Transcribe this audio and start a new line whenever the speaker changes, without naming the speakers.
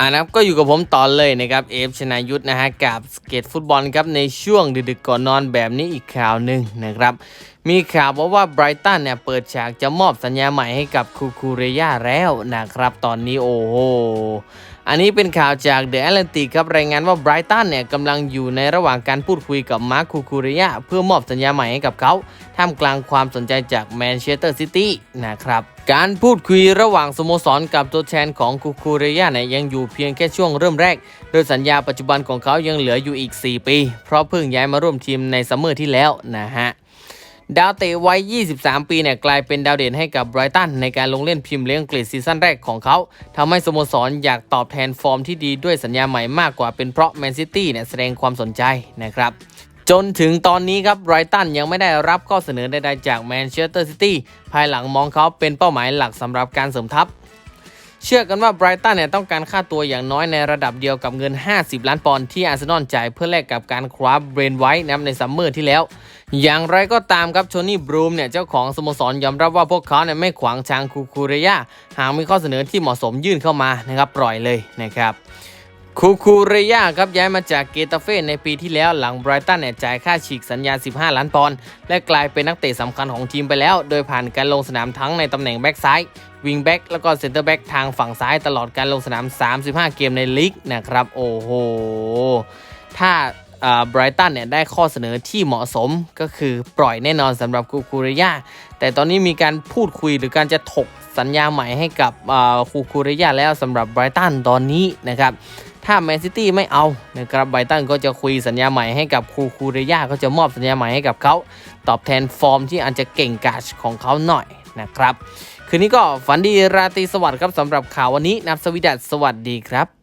อ่านะครับก็อยู่กับผมต่อเลยนะครับเอฟชนายุทธนะฮะกับสเก็ตฟุตบอลครับในช่วงดึกๆก่อนนอนแบบนี้อีกข่าวหนึ่งนะครับ มีข่าวบอกว่าไบรตันเนี่ยเปิดฉากจะมอบสัญญาใหม่ให้กับคูคูเรยาแล้วนะครับตอนนี้โอ้โหอันนี้เป็นข่าวจากเดอะแอตแลนติกครับรายงานว่าไบรตันเนี่ยกำลังอยู่ในระหว่างการพูดคุยกับมาร์คคูคูเรยาเพื่อมอบสัญญาใหม่ให้กับเขาท่ามกลางความสนใจจากแมนเชสเตอร์ซิตี้นะครับการพูดคุยระหว่างสโมสรกับตัวแทนของคูคูเรยาเนี่ยยังอยู่เพียงแค่ช่วงเริ่มแรก โดยสัญญาปัจจุบันของเขายังเหลืออยู่อีก 4 ปี เพราะเพิ่งย้ายมาร่วมทีมในซัมเมอร์ที่แล้วนะฮะ ดาวเตะวัย 23 ปีเนี่ยกลายเป็นดาวเด่นให้กับไบรตันในการลงเล่นพรีเมียร์ลีกอังกฤษซีซั่นแรกของเขาทำให้สโมสรอยากตอบแทนฟอร์มที่ดีด้วยสัญญาใหม่มากกว่าเป็นเพราะแมนซิตี้เนี่ยแสดงความสนใจนะครับจนถึงตอนนี้ครับไบรตันยังไม่ได้รับข้อเสนอใดๆจากแมนเชสเตอร์ซิตี้ภายหลังมองเขาเป็นเป้าหมายหลักสำหรับการเสริมทัพ เชื่อกันว่าไบรตันเนี่ยต้องการค่าตัวอย่างน้อยในระดับเดียวกับเงิน 50 ล้านปอนด์ที่อาร์เซนอลจ่ายเพื่อแลกกับการคว้าเบรนไว้นะครับในซัมเมอร์ที่แล้ว อย่างไรก็ตามครับโทนี่บรูมเนี่ยเจ้าของสโมสรยอมรับว่าพวกเขาเนี่ยไม่ขวางทางคูคูเรยาหากมีข้อเสนอที่เหมาะสมยื่นเข้ามานะครับปล่อยเลยนะครับ คูคูเรยาครับย้ายมาจากเกตาเฟ่ในปีที่แล้วหลังไบรตันเนี่ยจ่ายค่าฉีกสัญญา 15 ล้านปอนด์และกลายเป็นนักเตะสำคัญของทีมไปแล้ว โดยผ่านการลงสนามทั้งในตำแหน่งแบ็กซ้ายวิงแบ็กแล้วก็เซนเตอร์แบ็กทางฝั่งซ้ายตลอดการลงสนาม 35 เกมในลีกนะครับ โอ้โห ถ้าไบรตันเนี่ยได้ข้อเสนอที่เหมาะสมก็คือปล่อยแน่นอนสำหรับคูคูเรยาแต่ตอนนี้มีการพูดคุยหรือการจะถกสัญญาใหม่ให้กับคูคูเรยาแล้วสำหรับไบรตันตอนนี้นะครับ ถ้าแมนซิตี้ไม่เอานะครับไบตันก็จะคุยสัญญาใหม่ให้กับคูคูเรยาก็จะมอบสัญญาใหม่ให้กับเขาตอบแทนฟอร์มที่อาจจะเก่งกาจของเขาหน่อยนะครับ คืนนี้ก็ฝันดีราตรีสวัสดิ์ครับสำหรับข่าววันนี้นับสวิดัสสวัสดีครับ